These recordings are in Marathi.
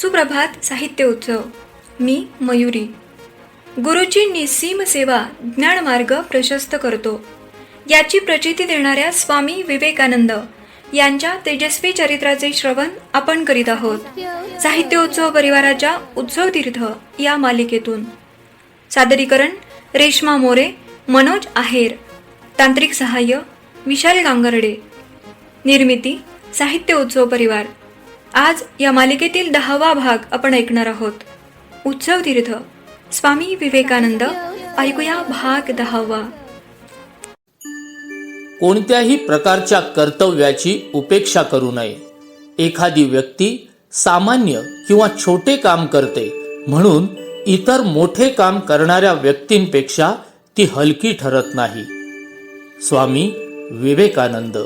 सुप्रभात साहित्य उत्सव. मी मयुरी. गुरुची निसीम सेवा ज्ञानमार्ग प्रशस्त करतो. याची प्रचिती देणाऱ्या स्वामी विवेकानंद यांच्या तेजस्वी चरित्राचे श्रवण आपण करीत आहोत. साहित्य उत्सव परिवाराच्या उत्सव तीर्थ या मालिकेतून. सादरीकरण रेश्मा मोरे मनोज आहेर. तांत्रिक सहाय्य विशाल गांगर्डे. निर्मिती साहित्य उत्सव परिवार. आज या मालिकेतील दहावा भाग आपण ऐकणार आहोत. उत्सव तीर्थ. स्वामी विवेकानंद ऐकूया भाग दहावा. कोणत्याही प्रकारच्या कर्तव्याची उपेक्षा करू नये. एखादी व्यक्ती सामान्य किंवा छोटे काम करते म्हणून इतर मोठे काम करणाऱ्या व्यक्तींपेक्षा ती हलकी ठरत नाही. स्वामी विवेकानंद.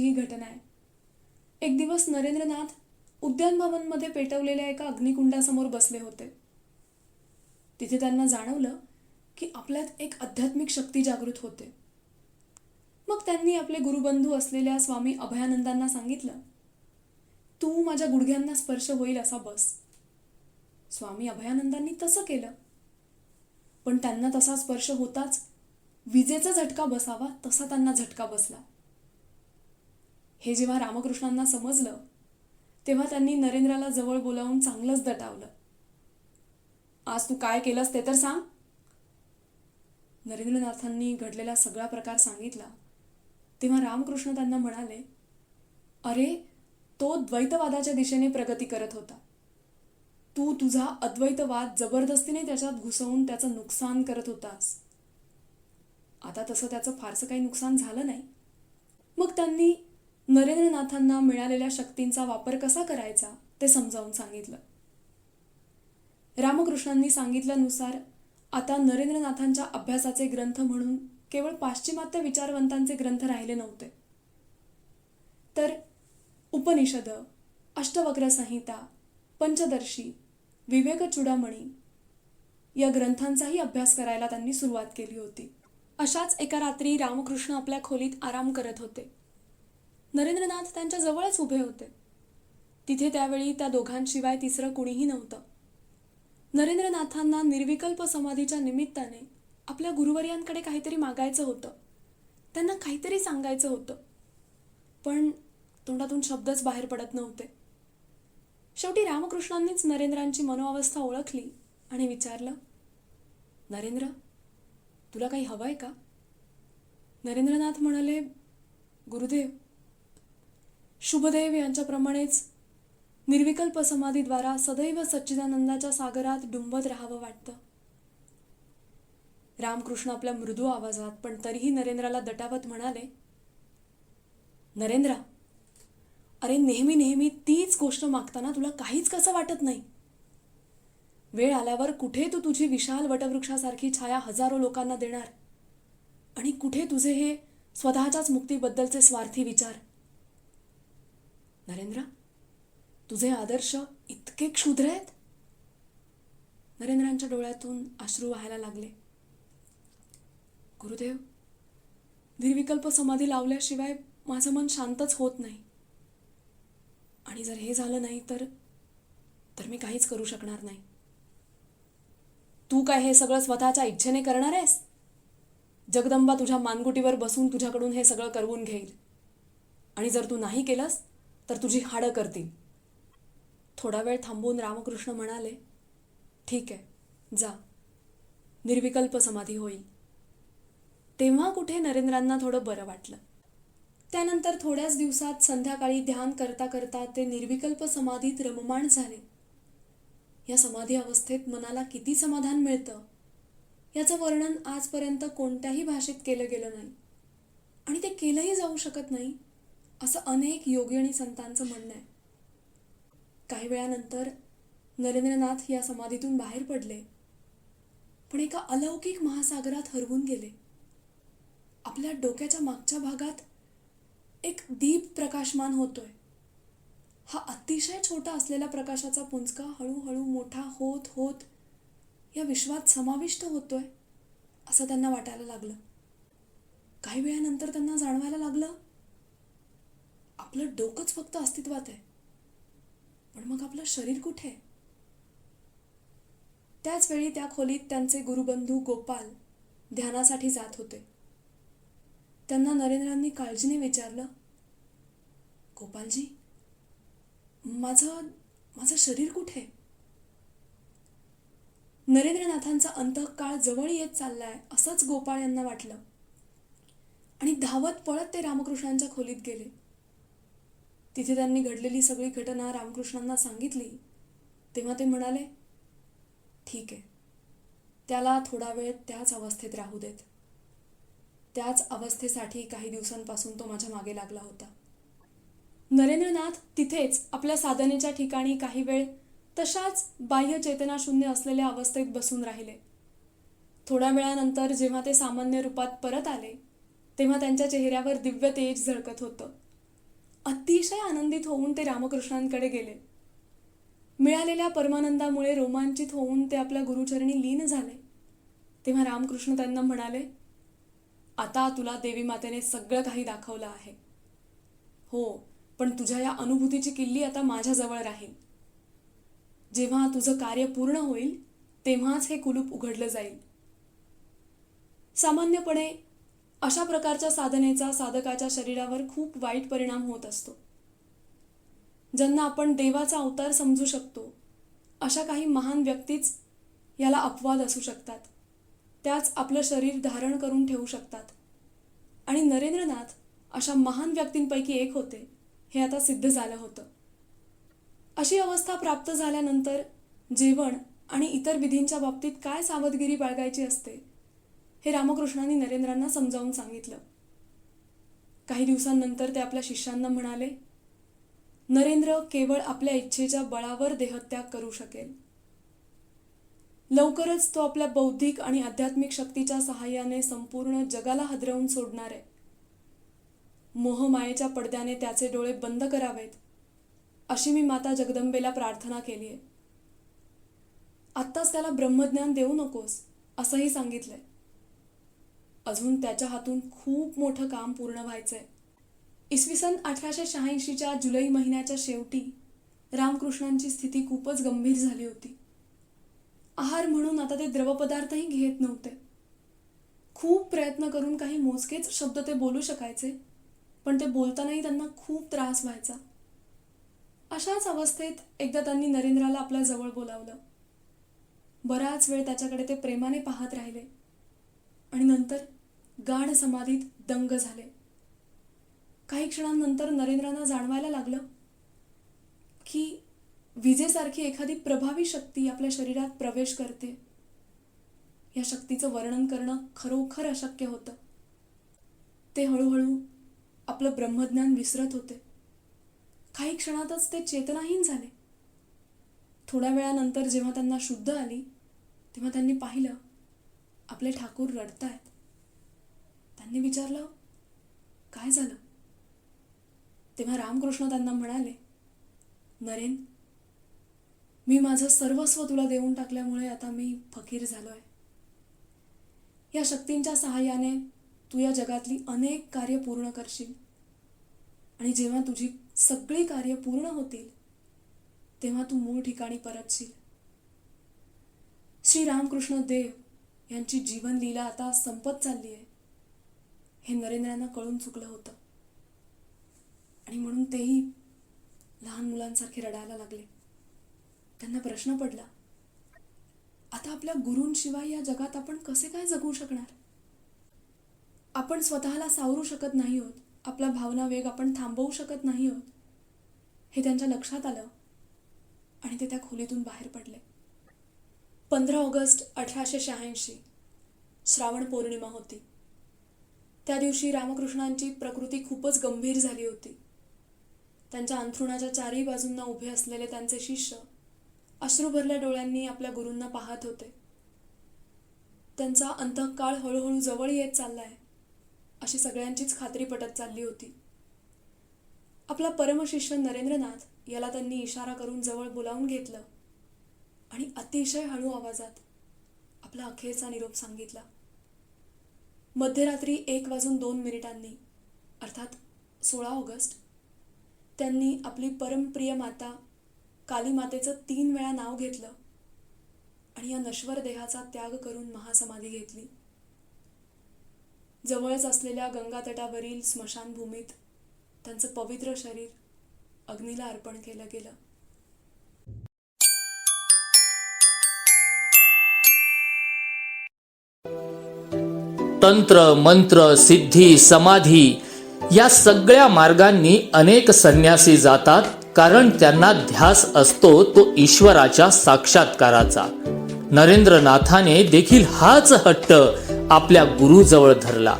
शहाऐंशी ही घटना आहे. एक दिवस नरेंद्रनाथ उद्यान भवनमध्ये पेटवलेल्या एका अग्निकुंडासमोर बसले होते. तिथे त्यांना जाणवलं की आपल्यात एक आध्यात्मिक शक्ती जागृत होते. मग त्यांनी आपले गुरुबंधू असलेल्या स्वामी अभयानंदांना सांगितलं तू माझ्या गुडघ्यांना स्पर्श होईल असा बस. स्वामी अभयानंदांनी तसं केलं. पण त्यांना तसा स्पर्श होताच विजेचा झटका बसावा तसा त्यांना झटका बसला. हे जेव्हा रामकृष्णांना समजलं तेव्हा त्यांनी नरेंद्राला जवळ बोलावून चांगलंच दटावलं. आज तू काय केलंस ते तर सांग. नरेंद्रनाथांनी घडलेला सगळा प्रकार सांगितला. तेव्हा रामकृष्ण त्यांना म्हणाले अरे तो द्वैतवादाच्या दिशेने प्रगती करत होता. तू तुझा अद्वैतवाद जबरदस्तीने त्याच्यात घुसवून त्याचं नुकसान करत होतास. आता तसं त्याचं फारसं काही नुकसान झालं नाही. मग त्यांनी नरेंद्रनाथांना मिळालेल्या शक्तींचा वापर कसा करायचा ते समजावून सांगितलं. रामकृष्णांनी सांगितल्यानुसार आता नरेंद्रनाथांच्या अभ्यासाचे ग्रंथ म्हणून केवळ पाश्चिमात्य विचारवंतांचे ग्रंथ राहिले नव्हते. तर उपनिषद अष्टवक्र संहिता पंचदर्शी विवेक चुडामणी या ग्रंथांचाही अभ्यास करायला त्यांनी सुरुवात केली होती. अशाच एका रात्री रामकृष्ण आपल्या खोलीत आराम करत होते. नरेंद्रनाथ त्यांच्या जवळच उभे होते. तिथे त्यावेळी त्या दोघांशिवाय तिसरं कुणीही नव्हतं. नरेंद्रनाथांना निर्विकल्प समाधीच्या निमित्ताने आपल्या गुरुवर्यांकडे काहीतरी मागायचं होतं. त्यांना काहीतरी सांगायचं होतं. पण तोंडातून शब्दच बाहेर पडत नव्हते. शेवटी रामकृष्णांनीच नरेंद्रांची मनोअवस्था ओळखली आणि विचारलं नरेंद्र तुला काही हवंय का? नरेंद्रनाथ म्हणाले गुरुदेव शुभदेव यांच्याप्रमाणेच निर्विकल्प समाधीद्वारा सदैव सच्चिदानंदाच्या सागरात डुंबत राहावं वाटतं. रामकृष्ण आपल्या मृदू आवाजात पण तरीही नरेंद्राला दटावत म्हणाले नरेंद्रा अरे नेहमी नेहमी तीच गोष्ट मागताना तुला काहीच कसं वाटत नाही? वेळ आल्यावर कुठे तू तुझी विशाल वटवृक्षासारखी छाया हजारो लोकांना देणार? आणि कुठे तुझे हे स्वतःच्याच मुक्तीबद्दलचे स्वार्थी विचार? नरेंद्र तुझे आदर्श इतके क्षुद्र आहेत? नरेंद्रांच्या डोळ्यातून अश्रू व्हायला लागले. गुरुदेव निर्विकल्प समाधी लावल्याशिवाय माझं मन शांतच होत नाही. आणि जर हे झालं नाही तर तर मी काहीच करू शकणार नाही. तू काय हे सगळं स्वतःच्या इच्छेने करणार आहेस? जगदंबा तुझ्या मानगुटीवर बसून तुझ्याकडून हे सगळं करवून घेईल. आणि जर तू नाही केलंस तर तुझी हाडं करतील. थोडा वेळ थांबून रामकृष्ण म्हणाले ठीक आहे जा. निर्विकल्प समाधी होईल. तेव्हा कुठे नरेंद्रांना थोडं बरं वाटलं. त्यानंतर थोड्याच दिवसात संध्याकाळी ध्यान करता करता ते निर्विकल्प समाधीत रममाण झाले. या समाधी अवस्थेत मनाला किती समाधान मिळतं याचं वर्णन आजपर्यंत कोणत्याही भाषेत केलं गेलं नाही. आणि ते केलंही जाऊ शकत नाही. असं अनेक योगी आणि संतांचं म्हणणं आहे. काही वेळानंतर नरेंद्रनाथ या समाधीतून बाहेर पडले. पण एका अलौकिक महासागरात हरवून गेले. आपल्या डोक्याच्या मागच्या भागात एक दीप प्रकाशमान होतोय. हा अतिशय छोटा असलेला प्रकाशाचा पुंजका हळूहळू मोठा होत होत या विश्वात समाविष्ट होतोय असं त्यांना वाटायला लागलं. काही वेळानंतर त्यांना जाणवायला लागलं आपलं डोकंच फक्त अस्तित्वात आहे. पण मग आपलं शरीर कुठे आहे? त्याच वेळी त्या खोलीत त्यांचे गुरुबंधू गोपाल ध्यानासाठी जात होते. त्यांना नरेंद्रांनी काळजीने विचारलं गोपालजी माझं माझं शरीर कुठे नरेंद्रनाथांचा अंतकाळ जवळ येत चाललाय असंच गोपाळ यांना वाटलं. आणि धावत पळत ते रामकृष्णांच्या खोलीत गेले. तिथे त्यांनी घडलेली सगळी घटना रामकृष्णांना सांगितली. तेव्हा ते म्हणाले ठीक आहे. त्याला थोडा वेळ त्याच अवस्थेत राहू देत. त्याच अवस्थेसाठी काही दिवसांपासून तो माझ्या मागे लागला होता. नरेंद्रनाथ तिथेच आपल्या साधनेच्या ठिकाणी काही वेळ तशाच बाह्य चेतनाशून्य असलेल्या अवस्थेत बसून राहिले. थोड्या वेळानंतर जेव्हा ते सामान्य रूपात परत आले तेव्हा त्यांच्या चेहऱ्यावर दिव्य तेज झळकत होतं. अतिशय आनंदित होऊन ते रामकृष्णांकडे गेले. मिळालेल्या परमानंदामुळे रोमांचित होऊन ते आपल्या गुरुचरणी लीन झाले. तेव्हा रामकृष्ण त्यांना म्हणाले आता तुला देवी मातेने सगळं काही दाखवलं आहे. हो पण तुझ्या या अनुभूतीची किल्ली आता माझ्याजवळ राहील. जेव्हा तुझं कार्य पूर्ण होईल तेव्हाच हे कुलूप उघडलं जाईल. सामान्यपणे अशा प्रकारच्या साधनेचा साधकाच्या शरीरावर खूप वाईट परिणाम होत असतो. ज्यांना आपण देवाचा अवतार समजू शकतो अशा काही महान व्यक्तीच याला अपवाद असू शकतात. त्याच आपलं शरीर धारण करून ठेवू शकतात. आणि नरेंद्रनाथ अशा महान व्यक्तींपैकी एक होते हे आता सिद्ध झालं होतं. अशी अवस्था प्राप्त झाल्यानंतर जेवण आणि इतर विधींच्या बाबतीत काय सावधगिरी बाळगायची असते हे रामकृष्णांनी नरेंद्रांना समजावून सांगितलं. काही दिवसांनंतर ते आपल्या शिष्यांना म्हणाले नरेंद्र केवळ आपल्या इच्छेच्या बळावर देहत्याग करू शकेल. लवकरच तो आपल्या बौद्धिक आणि आध्यात्मिक शक्तीच्या सहाय्याने संपूर्ण जगाला हदरवून सोडणार आहे. मोहमायेच्या पडद्याने त्याचे डोळे बंद करावेत अशी मी माता जगदंबेला प्रार्थना केली आहे आत्ताच त्याला ब्रह्मज्ञान देऊ नकोस असंही सांगितलंय. अजून त्याच्या हातून खूप मोठं काम पूर्ण व्हायचंय. इसवी सन अठराशे शहाऐंशीच्या जुलै महिन्याच्या शेवटी रामकृष्णांची स्थिती खूपच गंभीर झाली होती. आहार म्हणून आता ते द्रवपदार्थही घेत नव्हते. खूप प्रयत्न करून काही मोजकेच शब्द ते बोलू शकायचे पण ते बोलतानाही त्यांना खूप त्रास व्हायचा. अशाच अवस्थेत एकदा त्यांनी नरेंद्राला आपल्या जवळ बोलावलं. बराच वेळ त्याच्याकडे ते प्रेमाने पाहत राहिले. आणि नंतर गाढ समाधीत दंग झाले. काही क्षणांनंतर नरेंद्रांना जाणवायला लागलं की विजेसारखी एखादी प्रभावी शक्ती आपल्या शरीरात प्रवेश करते. या शक्तीचं वर्णन करणं खरोखर अशक्य होतं. ते हळूहळू आपलं ब्रह्मज्ञान विसरत होते. काही क्षणातच ते चेतनाहीन झाले. थोड्या वेळानंतर जेव्हा त्यांना शुद्ध आली तेव्हा त्यांनी पाहिलं आपले ठाकूर रडतायत. त्यांनी विचारलं काय झालं? तेव्हा रामकृष्ण त्यांना म्हणाले नरेन मी माझं सर्वस्व तुला देऊन टाकल्यामुळे आता मी फकीर झालोय. या शक्तींच्या सहाय्याने तू या जगातली अनेक कार्य पूर्ण करशील आणि जेव्हा तुझी सगळी कार्य पूर्ण होतील तेव्हा तू मूळ ठिकाणी परतशील. श्री रामकृष्ण देव यांची जीवनलीला आता संपत चालली आहे हे नरेंद्रांना कळून चुकलं होतं. आणि म्हणून तेही लहान मुलांसारखे रडायला लागले. त्यांना प्रश्न पडला आता आपल्या गुरूंशिवाय या जगात आपण कसे काय जगू शकणार? आपण स्वतःला सावरू शकत नाही आहोत आपला भावना वेग आपण थांबवू शकत नाही आहोत हे त्यांच्या लक्षात आलं आणि ते त्या खोलीतून बाहेर पडले. पंधरा ऑगस्ट अठराशे शहाऐंशी श्रावण पौर्णिमा होती. त्या दिवशी रामकृष्णांची प्रकृती खूपच गंभीर झाली होती. त्यांच्या अंथरुणाच्या चारही बाजूंना उभे असलेले त्यांचे शिष्य अश्रूभरल्या डोळ्यांनी आपल्या गुरूंना पाहत होते. त्यांचा अंतःकाळ हळूहळू जवळ येत चाललाय अशी सगळ्यांचीच खात्री पटत चालली होती. आपला परमशिष्य नरेंद्रनाथ याला त्यांनी इशारा करून जवळ बोलावून घेतलं आणि अतिशय हळू आवाजात आपला अखेरचा निरोप सांगितला. मध्यरात्री एक वाजून दोन मिनिटांनी अर्थात सोळा ऑगस्ट त्यांनी आपली परमप्रिय माता काली मातेचं तीन वेळा नाव घेतलं आणि या नश्वर देहाचा त्याग करून महासमाधी घेतली. जवळच असलेल्या गंगातटावरील स्मशानभूमीत त्यांचं पवित्र शरीर अग्नीला अर्पण केलं गेलं. तंत्र मंत्र सिद्धी समाधी या सगळ्या मार्गांनी अनेक संन्यासी जातात कारण त्यांना ध्यास असतो तो ईश्वराच्या साक्षात्काराचा. नरेंद्रनाथाने देखील हाच हट्ट आपल्या गुरुजवळ धरला.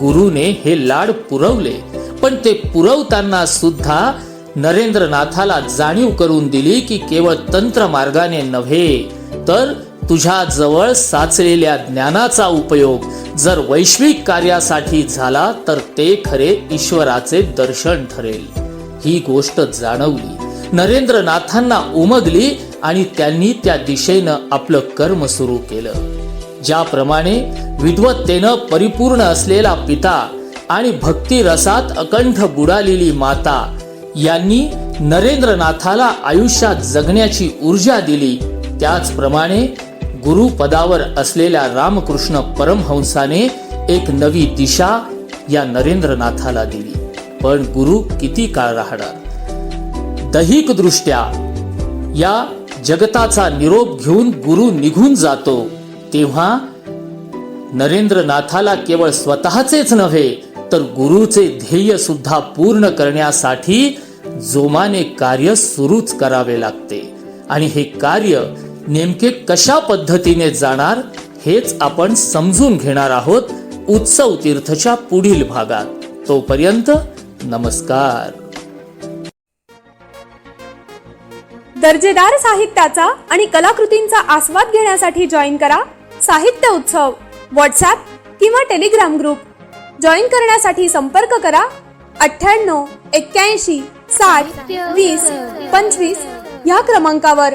गुरुने हे लाड पुरवले पण ते पुरवताना सुद्धा नरेंद्रनाथाला जाणीव करून दिली की केवळ तंत्र मार्गाने नव्हे तर तुझ्या जवळ साचलेल्या ज्ञानाचा उपयोग जर वैश्विक कार्यासाठी झाला तर ते खरे ईश्वराचे दर्शन ठरेल. ही गोष्ट जाणवली. नरेंद्रनाथांना उमगली आणि त्यांनी त्या दिशेनं आपलं कर्म सुरू केलं. ज्याप्रमाणे विद्वत्तेनं परिपूर्ण असलेला पिता आणि भक्ती रसात अकंठ बुडालेली माता यांनी नरेंद्रनाथाला आयुष्यात जगण्याची ऊर्जा दिली. त्याचप्रमाणे गुरुपदावर असलेल्या रामकृष्ण परमहंसाने एक नवी दिशा या नरेंद्रनाथाला दिली. पण गुरु किती काळ राहणार? दैहिक दृष्ट्या या जगताचा निरोप घेऊन गुरु निघून जातो तेव्हा नरेंद्रनाथाला केवळ स्वतःचेच नव्हे तर गुरुचे ध्येय सुद्धा पूर्ण करण्यासाठी जोमाने कार्य सुरूच करावे लागते. आणि हे कार्य नेमके कशा पद्धतीने जाणार हेच आपण समजून घेणार आहोत उत्सव तीर्थच्या पुढील भागात. तोपर्यंत नमस्कार. दर्जेदार साहित्याचा आणि कलाकृतींचा आस्वाद घेण्यासाठी जॉईन करा साहित्य उत्सव. व्हॉट्सॲप किंवा टेलिग्राम ग्रुप. जॉईन करण्यासाठी संपर्क करा अठ्ठ्याण्णव एक्क्याऐंशी साठ वीस पंचवीस ह्या क्रमांकावर.